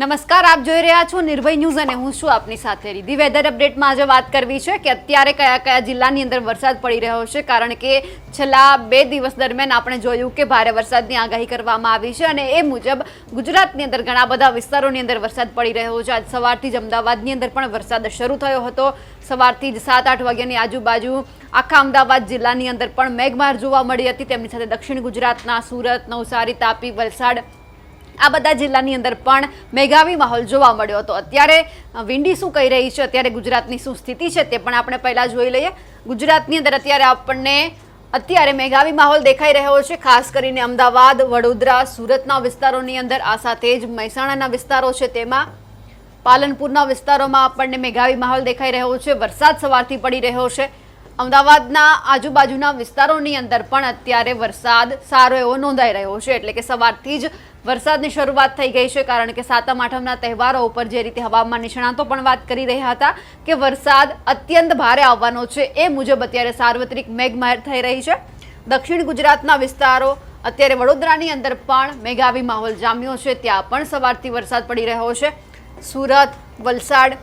નમસ્કાર, આપ જોઈ રહ્યા છો નિર્ભય ન્યૂઝ અને હું છું આપની સાથે રીધી વેધર અપડેટમાં આજે વાત કરવી છે કે અત્યારે કયા કયા જિલ્લાની અંદર વરસાદ પડી રહ્યો છે, કારણ કે છેલ્લા બે દિવસ દરમિયાન આપણે જોયું કે ભારે વરસાદની આગાહી કરવામાં આવી છે અને એ મુજબ ગુજરાતની અંદર ઘણા બધા વિસ્તારોની અંદર વરસાદ પડી રહ્યો છે. આજ સવારથી જ અમદાવાદની અંદર પણ વરસાદ શરૂ થયો હતો. સવારથી જ સાત આઠ વાગ્યાની આજુબાજુ આખા અમદાવાદ જિલ્લાની અંદર પણ મેઘમાર જોવા મળી હતી. તેમની સાથે દક્ષિણ ગુજરાતના સુરત, નવસારી, તાપી, વલસાડ આ બધા જિલ્લાની અંદર પણ મેઘાવી માહોલ જોવા મળ્યો હતો. અત્યારે વિંડી શું કહી રહી છે? અત્યારે ગુજરાતની શું સ્થિતિ છે તે પણ આપણે પહેલાં જોઈ લઈએ. ગુજરાતની અંદર અત્યારે આપણને અત્યારે મેઘાવી માહોલ દેખાઈ રહ્યો છે. ખાસ કરીને અમદાવાદ, વડોદરા, સુરતના વિસ્તારોની અંદર, આ સાથે જ મહેસાણાના વિસ્તારો છે તેમાં. પાલનપુરના વિસ્તારોમાં આપણને મેઘાવી માહોલ દેખાઈ રહ્યો છે. વરસાદ સવારથી પડી રહ્યો છે. અમદાવાદના આજુબાજુના વિસ્તારોની અંદર પણ અત્યારે વરસાદ સારો એવો નોંધાઈ રહ્યો છે. એટલે કે સવારથી જ વરસાદની શરૂઆત થઈ ગઈ છે, કારણ કે સાતમ આઠમના તહેવારો ઉપર જે રીતે હવામાન નિષ્ણાતો પણ વાત કરી રહ્યા હતા કે વરસાદ અત્યંત ભારે આવવાનો છે, એ મુજબ અત્યારે સાર્વત્રિક મેઘમહેર થઈ રહી છે. દક્ષિણ ગુજરાતના વિસ્તારો, અત્યારે વડોદરાની અંદર પણ મેઘાવી માહોલ જામ્યો છે, ત્યાં પણ સવારથી વરસાદ પડી રહ્યો છે. સુરત, વલસાડ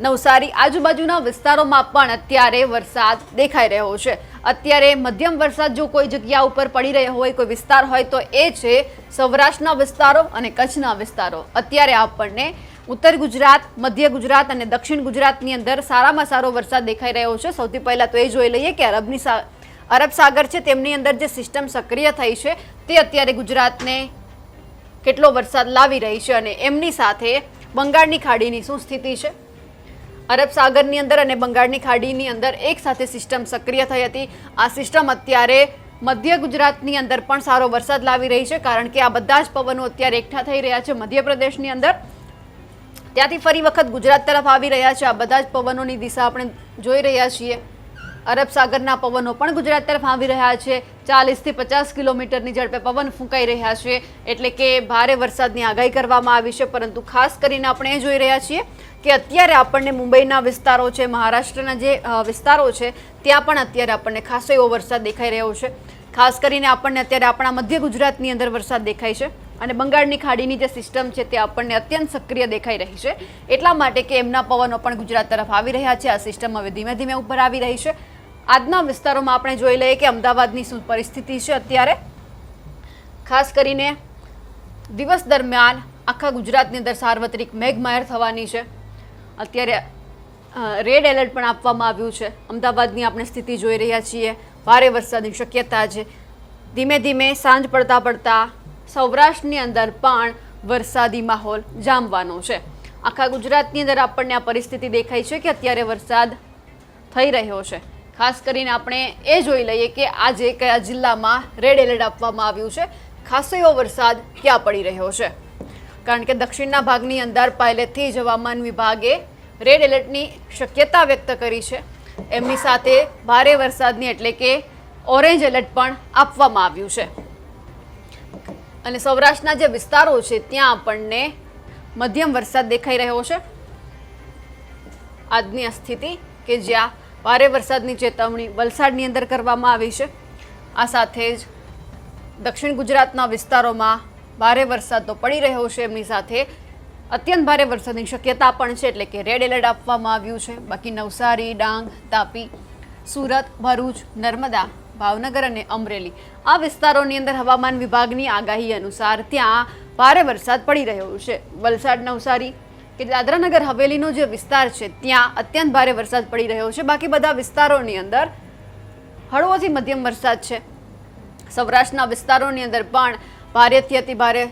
નવસારી આજુબાજુના વિસ્તારોમાં પણ અત્યારે વરસાદ દેખાઈ રહ્યો છે. અત્યારે મધ્યમ વરસાદ જો કોઈ જગ્યા ઉપર પડી રહ્યો હોય, કોઈ વિસ્તાર હોય, તો એ છે સૌરાષ્ટ્રના વિસ્તારો અને કચ્છના વિસ્તારો. અત્યારે આપણને ઉત્તર ગુજરાત, મધ્ય ગુજરાત અને દક્ષિણ ગુજરાતની અંદર સારામાં સારો વરસાદ દેખાઈ રહ્યો છે. સૌથી પહેલાં તો એ જોઈ લઈએ કે અરબની અરબ સાગર છે, તેમની અંદર જે સિસ્ટમ સક્રિય થઈ છે, તે અત્યારે ગુજરાતને કેટલો વરસાદ લાવી રહી છે અને એમની સાથે બંગાળની ખાડીની શું સ્થિતિ છે? અરબ સાગરની અંદર અને બંગાળની ખાડીની અંદર એક સાથે સિસ્ટમ સક્રિય થઈ હતી. આ સિસ્ટમ અત્યારે મધ્ય ગુજરાતની અંદર પણ સારો વરસાદ લાવી રહી છે, કારણ કે આ બધા જ પવનો અત્યારે એકઠા થઈ રહ્યા છે મધ્યપ્રદેશની અંદર. ત્યાંથી ફરી વખત ગુજરાત તરફ આવી રહ્યા છે. આ બધા જ પવનોની દિશા આપણે જોઈ રહ્યા છીએ. અરબ સાગરના પવનો પણ ગુજરાત તરફ આવી રહ્યા છે. ચાલીસથી પચાસ કિલોમીટરની ઝડપે પવન ફૂંકાઈ રહ્યા છે. એટલે કે ભારે વરસાદની આગાહી કરવામાં આવી છે, પરંતુ ખાસ કરીને આપણે એ જોઈ રહ્યા છીએ કે અત્યારે આપણને મુંબઈના વિસ્તારો છે, મહારાષ્ટ્રના જે વિસ્તારો છે, ત્યાં પણ અત્યારે આપણને ખાસો એવો વરસાદ દેખાઈ રહ્યો છે. ખાસ કરીને આપણને અત્યારે આપણા મધ્ય ગુજરાતની અંદર વરસાદ દેખાય છે અને બંગાળની ખાડીની જે સિસ્ટમ છે તે આપણને અત્યંત સક્રિય દેખાઈ રહી છે. એટલા માટે કે એમના પવનો પણ ગુજરાત તરફ આવી રહ્યા છે. આ સિસ્ટમ હવે ધીમે ધીમે ઉપર આવી રહી છે. આજના વિસ્તારોમાં આપણે જોઈ લઈએ કે અમદાવાદની શું પરિસ્થિતિ છે અત્યારે. ખાસ કરીને દિવસ દરમિયાન આખા ગુજરાતની અંદર સાર્વત્રિક મેઘમાયર થવાની છે. અત્યારે રેડ એલર્ટ પણ આપવામાં આવ્યું છે. અમદાવાદની આપણે સ્થિતિ જોઈ રહ્યા છીએ. ભારે વરસાદની શક્યતા છે. ધીમે ધીમે સાંજ પડતા પડતા સૌરાષ્ટ્રની અંદર પણ વરસાદી માહોલ જામવાનો છે. આખા ગુજરાતની અંદર આપણને આ પરિસ્થિતિ દેખાય છે કે અત્યારે વરસાદ થઈ રહ્યો છે. ખાસ કરીને આપણે એ જોઈ લઈએ કે આજે કયા જિલ્લામાં રેડ એલર્ટ આપવામાં આવ્યું છે. ખાસો એવો વરસાદ ક્યાં પડી રહ્યો છે? કારણ કે દક્ષિણના ભાગની અંદર પહેલેથી જ હવામાન વિભાગે રેડ એલર્ટની શક્યતા વ્યક્ત કરી છે. એમની સાથે ભારે વરસાદની એટલે કે ઓરેન્જ એલર્ટ પણ આપવામાં આવ્યું છે. અને સૌરાષ્ટ્રના જે વિસ્તારો છે, ત્યાં આપણને મધ્યમ વરસાદ દેખાઈ રહ્યો છે. આજની આ સ્થિતિ કે જ્યાં ભારે વરસાદની ચેતવણી વલસાડની અંદર કરવામાં આવી છે. આ સાથે જ દક્ષિણ ગુજરાતના વિસ્તારોમાં ભારે વરસાદ તો પડી રહ્યો છે એમની સાથે. અત્યંત ભારે વરસાદની શક્યતા પણ છે એટલે કે રેડ એલર્ટ આપવામાં આવ્યું છે. બાકી નવસારી, ડાંગ, તાપી, સુરત, ભરૂચ, નર્મદા, ભાવનગર અને અમરેલી આ વિસ્તારોની અંદર હવામાન વિભાગની આગાહી અનુસાર ત્યાં ભારે વરસાદ પડી રહ્યો છે. વલસાડ, નવસારી કે દાદરાનગર, હવેલીનો જે વિસ્તાર છે ત્યાં અત્યંત ભારે વરસાદ પડી રહ્યો છે. બાકી બધા વિસ્તારોની અંદર હળવોથી મધ્યમ વરસાદ છે. સૌરાષ્ટ્રના વિસ્તારોની અંદર પણ ભારેથી અતિ ભારે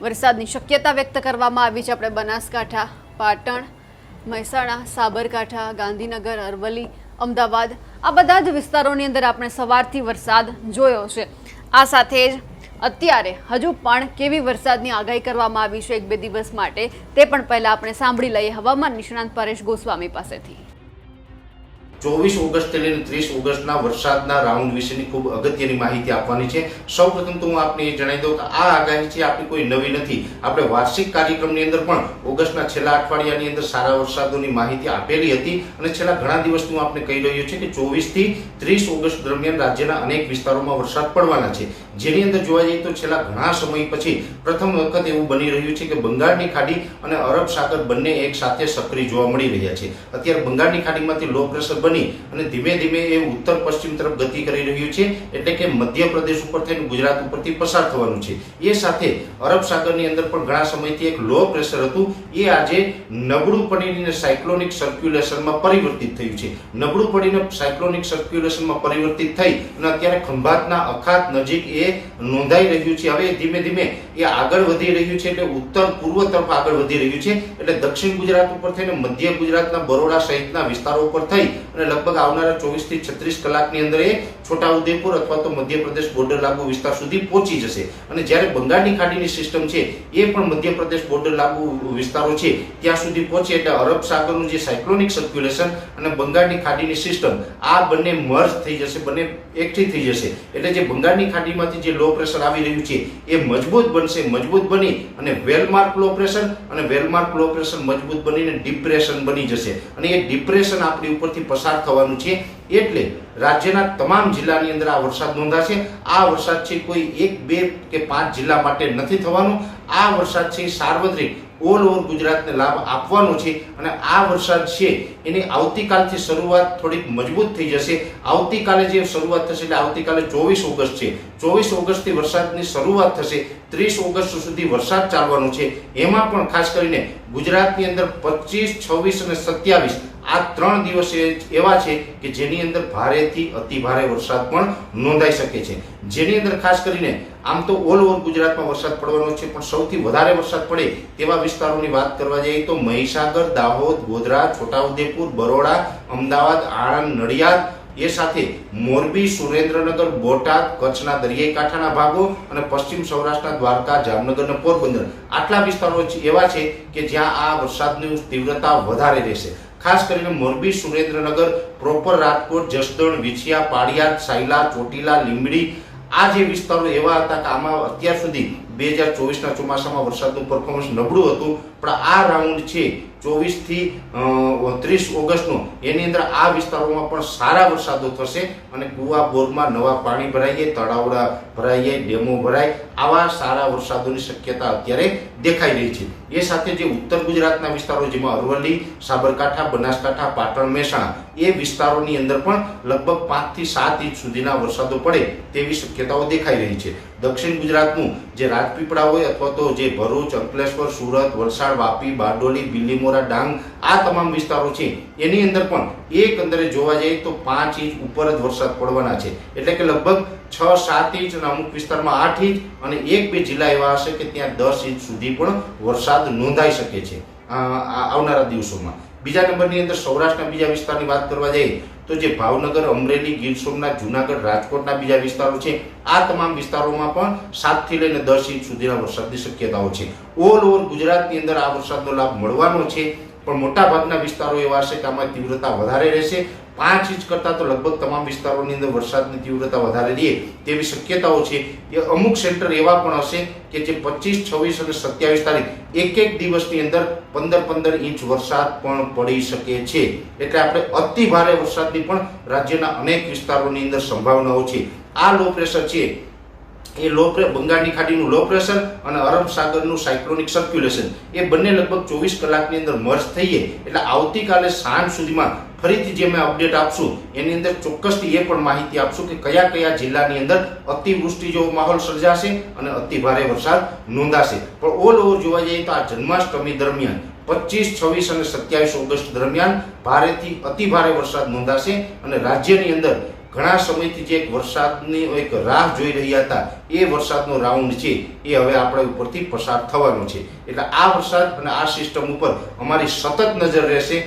વરસાદની શક્યતા વ્યક્ત કરવામાં આવી છે. આપણે બનાસકાંઠા, પાટણ, મહેસાણા, સાબરકાંઠા, ગાંધીનગર, અરવલ્લી, અમદાવાદ આ બધા જ વિસ્તારોની અંદર આપણે સવારથી વરસાદ જોયો છે. આ સાથે જ અત્યારે હજુ પણ કેવી વરસાદની આગાહી કરવામાં આવી છે એક બે દિવસ માટે તે પણ પહેલાં આપણે સાંભળી લઈએ. હવામાન નિષ્ણાંત પરેશ ગોસ્વામી પાસેથી. ચોવીસ ઓગસ્ટ લઈને ત્રીસ ઓગસ્ટના વરસાદના રાઉન્ડ વિશેની ખૂબ અગત્યની માહિતી આપવાની છે. સૌપ્રથમ તો હું આપને જણાવી દઉં કે આ આગાહી છે આપણી કોઈ નવી નથી. આપણે વાર્ષિક કાર્યક્રમની અંદર પણ ઓગસ્ટના છેલ્લા અઠવાડિયાની અંદર સારા વરસાદોની માહિતી આપેલી હતી અને છેલ્લા ઘણા દિવસથી હું આપને કહી રહ્યો છું કે ચોવીસથી ત્રીસ ઓગસ્ટ દરમિયાન રાજ્યના અનેક વિસ્તારોમાં વરસાદ પડવાના છે. જેની અંદર જોવા જઈએ તો છેલ્લા ઘણા સમય પછી પ્રથમ વખત એવું બની રહ્યું છે કે બંગાળની ખાડી અને અરબ સાગર બંને એક સાથે સક્રિય જોવા મળી રહ્યા છે. અત્યારે બંગાળની ખાડીમાંથી લો પ્રેશર બની અને ધીમે ધીમે એ ઉત્તર પશ્ચિમ તરફ ગતિ કરી રહ્યું છે, એટલે કે મધ્યપ્રદેશ ઉપર થઈને ગુજરાત ઉપરથી પસાર થવાનું છે. એ સાથે અરબ સાગરની અંદર પણ ઘણા સમયથી એક લો પ્રેશર હતું. એ આજે નબળું પડીને સાયક્લોનિક સર્ક્યુલેશનમાં પરિવર્તિત થયું છે. નબળું પડીને સાયક્લોનિક સર્ક્યુલેશનમાં પરિવર્તિત થઈ અને અત્યારે ખંભાતના અખાત નજીક એ નોંધાઈ રહ્યું છે. હવે ધીમે ધીમે એ આગળ વધી રહ્યું છે, એટલે ઉત્તર પૂર્વ તરફ આગળ વધી રહ્યું છે. એટલે દક્ષિણ ગુજરાત ઉપર થઈને મધ્ય ગુજરાતના બરોડા સહિતના વિસ્તારો ઉપર થઈ અને લગભગ આવનારા ચોવીસથી છત્રીસ કલાકની અંદર એ છોટાઉદેપુર અથવા તો મધ્યપ્રદેશ બોર્ડર લાગુ વિસ્તાર સુધી પહોંચી જશે. અને જ્યારે બંગાળની ખાડીની સિસ્ટમ છે, એ પણ મધ્યપ્રદેશ બોર્ડર લાગુ વિસ્તારો છે, ત્યાં સુધી પહોંચે એટલે અરબ સાગરનું જે સાયક્લોનિક સર્ક્યુલેશન અને બંગાળની ખાડીની સિસ્ટમ આ બંને મર્જ થઈ જશે, બંને એકઠી થઈ જશે. એટલે જે બંગાળની ખાડીમાંથી જે લો પ્રેશર આવી રહ્યું છે, એ મજબૂત બનશે, મજબૂત બની અને વેલમાર્ક લો પ્રેશર અને વેલમાર્ક લો પ્રેશર મજબૂત બનીને ડિપ્રેશન બની જશે. અને એ ડિપ્રેશન આપણી ઉપરથી પસાર થવાનું છે એટલે રાજ્યના તમામ જિલ્લાની અંદર આ વરસાદ નોંધાશે. આ વરસાદ છે કોઈ એક, બે કે પાંચ જિલ્લા માટે નથી થવાનો. આ વરસાદ છે સાર્વત્રિક. ઓલ ઓવર ગુજરાતને લાભ આપવાનો છે અને આ વરસાદ છે એની આવતીકાલથી શરૂઆત થોડીક મજબૂત થઈ જશે. આવતીકાલે જે શરૂઆત થશે એટલે આવતીકાલે ચોવીસ ઓગસ્ટ છે. ચોવીસ ઓગસ્ટથી વરસાદની શરૂઆત થશે. ત્રીસ ઓગસ્ટ સુધી વરસાદ ચાલવાનો છે. એમાં પણ ખાસ કરીને ગુજરાતની અંદર પચીસ, છવ્વીસ અને સત્યાવીસ આ ત્રણ દિવસ એવા છે કે જેની અંદર ભારેથી અતિ ભારે વરસાદ પણ નોંધાઈ શકે છે. જેની અંદર ખાસ કરીને આમ તો ઓલ ઓવર ગુજરાતમાં વરસાદ પડવાનો છે, પણ સૌથી વધારે વરસાદ પડે તેવા વિસ્તારોની વાત કરવા જઈએ તો મહીસાગર, દાહોદ, ગોધરા, છોટાઉદેપુર, બરોડા, અમદાવાદ, આણંદ, નડિયાદ, એ સાથે મોરબી, સુરેન્દ્રનગર, બોટાદ, કચ્છના દરિયાઈ કાંઠાના ભાગો અને પશ્ચિમ સૌરાષ્ટ્રના દ્વારકા, જામનગર પોરબંદર. આટલા વિસ્તારો એવા છે કે જ્યાં આ વરસાદની તીવ્રતા વધારે રહેશે. ખાસ કરીને મોરબી, સુરેન્દ્રનગર, પ્રોપર રાજકોટ, જસદણ, વિછિયા પાડિયાદ સાયલા, ચોટીલા, લીંબડી, આ જે વિસ્તારો એવા હતા કે આમાં અત્યાર સુધી બે હજાર ચોવીસના ચોમાસામાં વરસાદનું પરફોર્મન્સ નબળું હતું, પણ આ રાઉન્ડ છે ચોવીસથી ત્રીસ ઓગસ્ટનો. એની અંદર આ વિસ્તારોમાં પણ સારા વરસાદો થશે અને કુવા, બોરમાં નવા પાણી ભરાઈ જાય તળાવડા ભરાઈ જાય ડેમો ભરાય, આવા સારા વરસાદોની શક્યતા અત્યારે દેખાઈ રહી છે. એ સાથે જે ઉત્તર ગુજરાતના વિસ્તારો જેમાં અરવલ્લી, સાબરકાંઠા, બનાસકાંઠા, પાટણ, મહેસાણા, એ વિસ્તારોની અંદર પણ લગભગ પાંચથી સાત ઇંચ સુધીના વરસાદો પડે તેવી શક્યતાઓ દેખાઈ રહી છે. દક્ષિણ ગુજરાતનું જે રાજપીપળા હોય અથવા તો જે ભરૂચ, અંકલેશ્વર, સુરત, વલસાડ, વાપી, બારડોલી બિલીમોરા ડાંગ આ તમામ વિસ્તારો છે, એની અંદર પણ એક અંદરે જોવા જઈએ તો પાંચ ઇંચ ઉપર જ વરસાદ પડવાના છે. એટલે કે લગભગ છ, સાત ઇંચ અને અમુક વિસ્તારમાં આઠ ઇંચ અને એક બે જિલ્લા એવા હશે કે ત્યાં દસ ઇંચ સુધી પણ વરસાદ નોંધાઈ શકે છે. આવનારા દિવસોમાં. બીજા નંબરની અંદર સૌરાષ્ટ્રના બીજા વિસ્તારની વાત કરવા જઈએ, તો જે ભાવનગર, અમરેલી, ગીર સોમનાથ, જુનાગઢ, રાજકોટના બીજા વિસ્તારો છે, આ તમામ વિસ્તારોમાં પણ સાતથી લઈને દસ ઇંચ સુધીના વરસાદની શક્યતાઓ છે. ઓલ ઓવર ગુજરાતની અંદર આ વરસાદનો લાભ મળવાનો છે, પણ મોટા ભાગના વિસ્તારો એવા હશે કે આમાં તીવ્રતા વધારે રહેશે પાંચ ઇંચ કરતાં તો લગભગ તમામ વિસ્તારોની અંદર વરસાદની તીવ્રતા વધારે રહે તેવી શક્યતાઓ છે. એ અમુક સેન્ટર એવા પણ હશે કે જે પચીસ, છવ્વીસ અને સત્યાવીસ તારીખ એક એક દિવસની અંદર પંદર પંદર ઇંચ વરસાદ પણ પડી શકે છે. એટલે આપણે અતિ ભારે વરસાદની પણ રાજ્યના અનેક વિસ્તારોની અંદર સંભાવનાઓ છે. આ લો પ્રેશર છે. એ લો બંગાળની ખાડીનું લો પ્રેશર અને અરબ સાગરનું સાયક્લોનિક સર્ક્યુલેશન એ બંને લગભગ ચોવીસ કલાકની અંદર મર્જ થઈએ. એટલે આવતીકાલે સાંજ સુધીમાં ફરીથી જે મેં અપડેટ આપશું, એની અંદર ચોક્કસથી એ પણ માહિતી આપશું કે કયા કયા જિલ્લાની અંદર અતિવૃષ્ટિ જેવો માહોલ સર્જાશે અને અતિ ભારે વરસાદ નોંધાશે. પણ ઓલ ઓવર જોવા જઈએ તો આ જન્માષ્ટમી દરમિયાન, પચીસ, છવ્વીસ અને સત્યાવીસ ઓગસ્ટ દરમિયાન ભારેથી અતિ ભારે વરસાદ નોંધાશે અને રાજ્યની અંદર ઘણા સમયથી જે એક વરસાદની એક રાહ જોઈ રહ્યા હતા, એ વરસાદનો રાઉન્ડ છે, એ હવે આપણા ઉપરથી પસાર થવાનો છે. એટલે આ વરસાદ અને આ સિસ્ટમ ઉપર અમારી સતત નજર રહેશે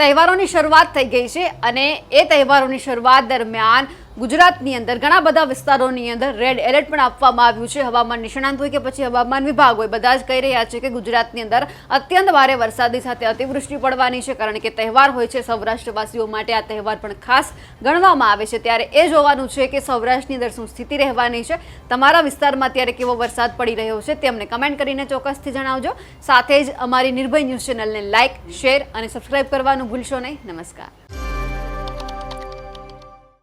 તહેવારોની શરૂઆત થઈ ગઈ છે અને એ તહેવારોની શરૂઆત દરમિયાન ગુજરાતની અંદર ઘણા બધા વિસ્તારોની અંદર રેડ એલર્ટ પણ આપવામાં આવ્યું છે. હવામાન નિષ્ણાંત હોય કે પછી હવામાન વિભાગ હોય, બધા જ કહી રહ્યા છે કે ગુજરાતની અંદર અત્યંત ભારે વરસાદની સાથે અતિવૃષ્ટિ પડવાની છે, કારણ કે તહેવાર હોય છે સૌરાષ્ટ્રવાસીઓ માટે આ તહેવાર પણ ખાસ ગણવામાં આવે છે. ત્યારે એ જોવાનું છે કે સૌરાષ્ટ્રની અંદર શું સ્થિતિ રહેવાની છે, તમારા વિસ્તારમાં અત્યારે કેવો વરસાદ પડી રહ્યો છે તે અમને કમેન્ટ કરીને ચોક્કસથી જણાવજો. સાથે જ અમારી નિર્ભય ન્યૂઝ ચેનલને લાઇક શેર અને સબસ્ક્રાઇબ કરવાનું ભૂલશો નહીં. નમસ્કાર.